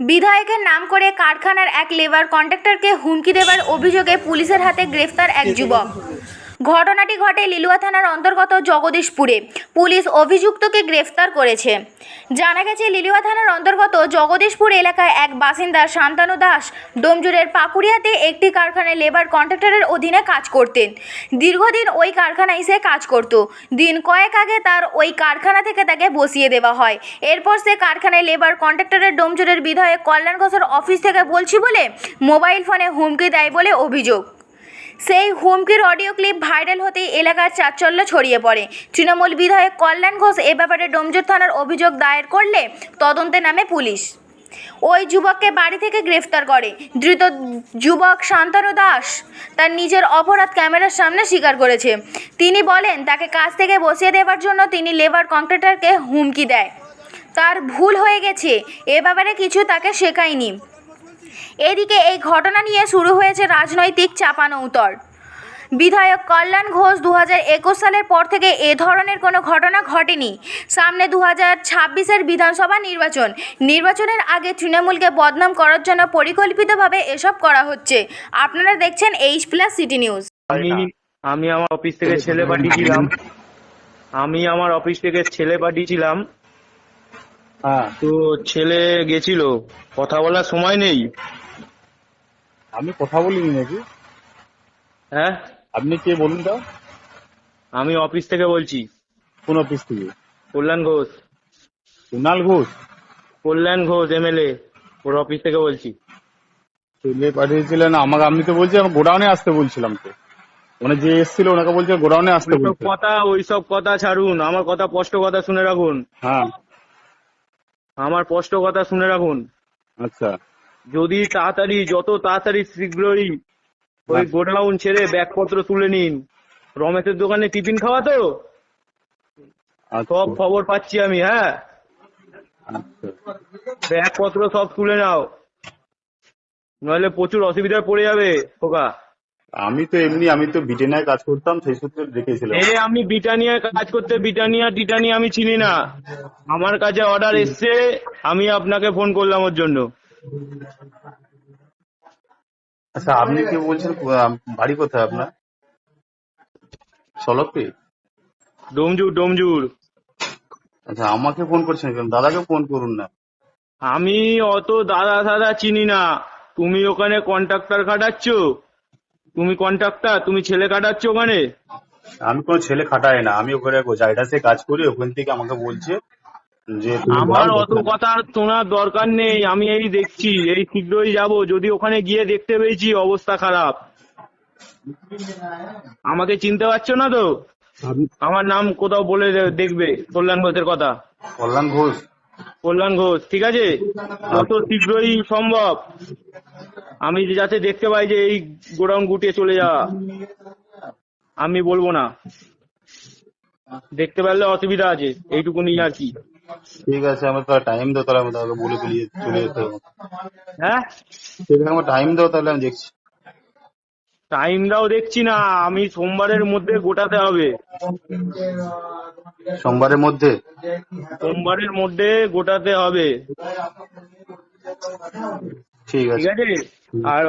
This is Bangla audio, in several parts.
বিধায়কের নাম করে কারখানার এক লেবার কন্ট্রাক্টরকে হুমকি দেবার অভিযোগে পুলিশের হাতে গ্রেফতার এক যুবক। ঘটনাটি ঘটে লিলুয়া থানার অন্তর্গত জগদীশপুরে। পুলিশ অভিযুক্তকে গ্রেফতার করেছে। জানা গেছে, লিলুয়া থানার অন্তর্গত জগদীশপুর এলাকায় এক বাসিন্দা শান্তানু দাস ডোমজুরের পাকুড়িয়াতে একটি কারখানায় লেবার কন্ট্রাক্টরের অধীনে কাজ করতেন। দীর্ঘদিন ওই কারখানায় সে কাজ করত। দিন কয়েক আগে তার ওই কারখানা থেকে তাকে বসিয়ে দেওয়া হয়। এরপর সে কারখানায় লেবার কন্ট্রাক্টরের ডোমজুরের বিধায়ক কল্যাণ ঘোষের অফিস থেকে বলছি বলে মোবাইল ফোনে হুমকি দেয় বলে অভিযোগ। সেই হুমকির অডিও ক্লিপ ভাইরাল হতেই এলাকার চাঞ্চল্য ছড়িয়ে পড়ে। তৃণমূল বিধায়ক কল্যাণ ঘোষ এ ব্যাপারে ডোমজুর থানার অভিযোগ দায়ের করলে তদন্তে নামে পুলিশ। ওই যুবককে বাড়ি থেকে গ্রেফতার করে। ধৃত যুবক শান্তনু দাস তার নিজের অপরাধ ক্যামেরার সামনে স্বীকার করেছে। তিনি বলেন, তাকে কাজ থেকে বসিয়ে দেওয়ার জন্য তিনি লেবার কন্ট্রাক্টরকে হুমকি দেয়। তার ভুল হয়ে গেছে। এ ব্যাপারে কিছু তাকে শেখায়নি। এদিকে এই ঘটনা নিয়ে শুরু হয়েছে রাজনৈতিক চাপানৌতর বিধায়ক কল্যাণ ঘোষ দু একুশ সালের পর থেকে এ ধরনের কোনো ঘটনা ঘটেনি। সামনে দু হাজার ছাব্বিশের বিধানসভা নির্বাচন। নির্বাচনের আগে তৃণমূলকে বদনাম করার জন্য পরিকল্পিতভাবে এসব করা হচ্ছে। আপনারা দেখছেন এইচ প্লাস সিটি নিউজ। আমি আমি আমার অফিস থেকে ছেলে পাঠিয়েছিলাম। আমি আমার অফিস থেকে ছেলে পাঠিয়েছিলাম। হ্যাঁ। তো ছেলে গেছিল। কথা বলার সময় নেই। আমি কথা বলিনি নাকি? হ্যাঁ? আপনি কে বলুন তো? আমি অফিস থেকে বলছি। কোন অফিস থেকে? কল্যাণ ঘোষ। কুনাল ঘোষ? কল্যাণ ঘোষ এমএলএ। ওর অফিস থেকে বলছি। ছেলে পাঠিয়েছিলেন আমাকে আমি তো বলছি আমি গোডাউনে আসতে বলছিলাম তো। মানে যে এসেছিল ওনাকে বলছে গোডাউনে আসতে বলছে। কথা ওইসব কথা ছাড়ুন। আমার কথা স্পষ্ট কথা শুনে রাখুন। হ্যাঁ। আমার স্পষ্ট কথা শুনে রাখুন। আচ্ছা। যদি তাড়াতাড়ি যত তাড়াতাড়ি শীঘ্রই ওই। গোডাউন ছেড়ে ব্যাগপত্র তুলে নিন। রমেশের দোকানে টিফিন খাওয়া তো? আচ্ছা। সব খবর পাচ্ছি আমি হ্যাঁ? আচ্ছা। ব্যাগপত্র সব তুলে নাও। নইলে প্রচুর অসুবিধায় পড়ে যাবে খোকা। আমি তো এমনি আমি তো ব্রিটেনায় কাজ করতাম সেই সূত্রে রেখেছিলাম এ আমি বিটানিয়ায় কাজ করতে ব্রিটানিয়া টিটানিয়া আমি চিনি না। আমার কাছে অর্ডার এসছে আমি আপনাকে ফোন করলাম ওর জন্য। আচ্ছা আপনি কি বলছেন বাড়ি কোথায় আপনার? সলপে ডোমজুর ডোমজুর। আচ্ছা আমাকে ফোন করছেন কেন? দাদাকে ফোন করুন না। আমি অত দাদা দাদা চিনি না। তুমি ওখানে কন্ট্রাক্টর খাটাচ্ছ? তুমি কন্ট্রাক্টর? তুমি ছেলে কাটাচ্ছ ওখানে? আমি কোনো ছেলে খাটাই না। আমি ওখানে জাইডাসে কাজ করি ওখান থেকে আমাকে বলছে। আমার অত কথা শোনার দরকার নেই আমি এই দেখছি এই শীঘ্রই যাব যদি ওখানে গিয়ে দেখতে পেয়েছি অবস্থা খারাপ। আমাকে চিনতে পারছ না তো? আমার নাম কোথাও বলে দেখবে কল্যাণ ঘোষের কথা। কল্যাণ ঘোষ। কল্যাণ ঘোষ ঠিক আছে? যত শীঘ্রই সম্ভব। আমি যাতে দেখতে পাই যে এই গোডাউন গুটিয়ে চলে যাওয়া আমি বলব না। দেখতে পারলে অসুবিধা আছে এইটুকুনি আর কি। ঠিক আছে আমার তাহলে টাইম দাও তাহলে আমি তাকে বলে চলে চলে যেতে হবে। হ্যাঁ? ঠিক আছে আমার টাইম দাও তাহলে আমি দেখছি। টাইমটাও দেখছি না। আমি সোমবারের মধ্যে গোটাতে হবে। সোমবারের মধ্যে? সোমবারের মধ্যে গোটাতে হবে। ঠিক আছে। আর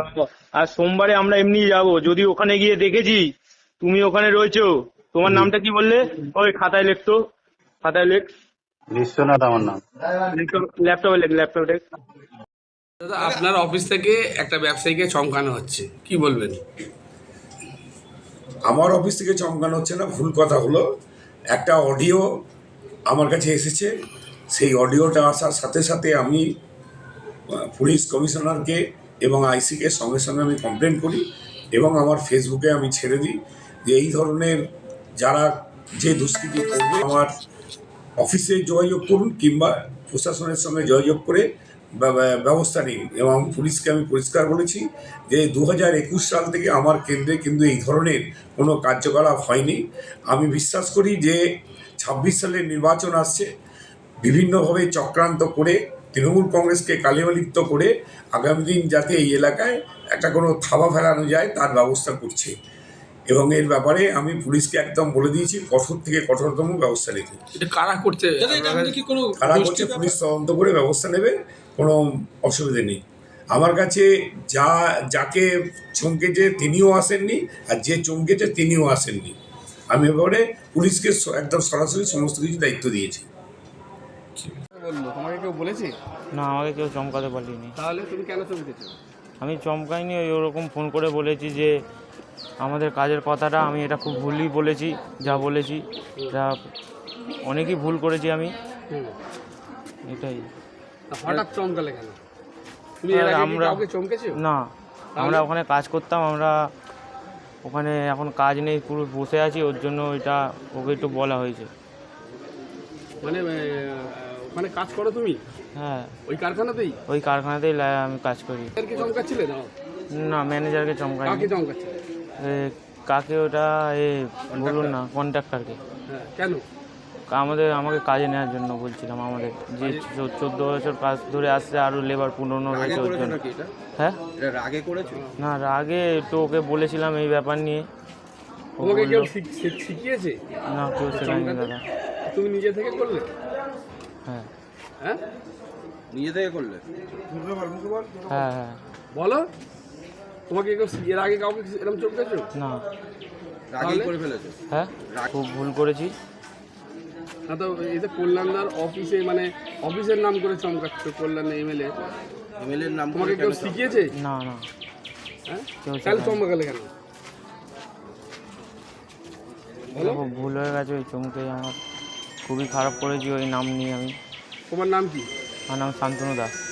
আর সোমবারে আমরা এমনি যাব। যদি ওখানে গিয়ে দেখেছি তুমি ওখানে রয়েছো। তোমার নামটা কি বললে? ওই খাতায় লেখতো। খাতায় লেখ। বিশ্বনাথ আমার নাম। ল্যাপটপে লেখ ল্যাপটপে লেখ। দাদা আপনার অফিস থেকে একটা ব্যবসায়ীকে চমকানো হচ্ছে। কি বলবেন? আমার অফিস থেকে চমকানো হচ্ছে না ভুল কথা হলো একটা অডিও আমার কাছে এসেছে। সেই অডিওটা আসার সাথে সাথে আমি পুলিশ কমিশনারকে এবং আইসিকে সঙ্গে সঙ্গে আমি কমপ্লেন করি এবং আমার ফেসবুকে আমি ছেড়ে দিই যে এই ধরনের যারা যে দুষ্কৃতি করবে আমার অফিসে যোগাযোগ করুন কিংবা প্রশাসনের সঙ্গে যোগাযোগ করে ব্য- ব্য- ব্যবস্থা নিন এবং পুলিশকে আমি পরিষ্কার বলেছি যে দু হাজার একুশ সাল থেকে আমার কেন্দ্রে কিন্তু এই ধরনের কোনো কার্যকলাপ হয়নি। আমি বিশ্বাস করি যে ছাব্বিশ সালের নির্বাচন আসছে, বিভিন্নভাবে চক্রান্ত করে, তৃণমূল কংগ্রেসকে কালিমালিপ্ত করে আগামী দিন যাতে এই এলাকায় একটা কোনো থাবা ফেলানো যায়, তার ব্যবস্থা করছে। এবং এর ব্যাপারে আমি পুলিশকে একদম বলে দিয়েছি কঠোর থেকে কঠোরতম ব্যবস্থা নিতে। এটা কারা কারা করছে পুলিশ তদন্ত করে ব্যবস্থা নেবে কোনো অসুবিধে নেই। আমার কাছে যা যাকে চমকেছে তিনিও আসেননি আর যে চমকেছে তিনিও আসেননি। আমি এবারে পুলিশকে একদম সরাসরি সমস্ত কিছু দায়িত্ব দিয়েছি। বলল? তোমাকে কেউ বলেছে? না আমাকে কেউ চমকাতে পারিনি তাহলে তুমি কেন চমকেছো? আমি চমকাইনি ওই ওরকম ফোন করে বলেছি যে আমাদের কাজের কথাটা আমি এটা খুব ভুলই বলেছি যা বলেছি যা অনেকই ভুল করেছি আমি। এটাই। হঠাৎ চমকালে কেন? আমরা- না আমরা ওখানে কাজ করতাম আমরা ওখানে এখন কাজ নেই পুরো বসে আছি ওর জন্য এটা ওকে একটু বলা হয়েছে। মানে ওখানে কাজ করো তুমি? হ্যাঁ। ওই কারখানাতেই? ওই কারখানাতেই লা- আমি কাজ করি। এদেরকে চমকাচ্ছিলে? না না ম্যানেজারকে চমকাইনি। কাকে চমকাচ্ছিলে? কাকে ওটা এ বলুন না কন্ট্রাক্টরকে হ্যাঁ কেন? আমাদের আমাকে কাজে নেওয়ার জন্য বলছিলাম আমাদের। যে চো- চোদ্দ বছর কাজ ধরে আসছে আরও লেবার পুরনো রয়েছে ওর জন্য হ্যাঁ? আগে করেছ? না আগে একটু ওকে বলেছিলাম এই ব্যাপার নিয়ে। ও তোমাকে কেউ শিখ- শিখ- শিখিয়েছে? না কেউ শেখায়নি দাদা। তুমি নিজে থেকে করলে? হ্যাঁ। হ্যাঁ? নিজে থেকে করলে? হ্যাঁ হ্যাঁ। বলো। তোমাকে কেউ এর আগে কাউকে এরকম চমকেছো না। আগেই করে ফেলেছো। হ্যাঁ খুব ভুল করেছি। না তো এই যে কল্যাণদার অফিসে মানে অফিসের নাম করে চমকাচ্ছ কল্যাণ এমএলএ এমএলএর নাম তোমাকে কেউ শিখিয়েছে? না না। হ্যাঁ? কেউ তাহলে চমকালে কেন? ভুল হয়ে গেছে ওই চমকে আমার খুবই খারাপ করেছি ওই নাম নিয়ে আমি। তোমার নাম কি? আমার নাম শান্তনু দাস।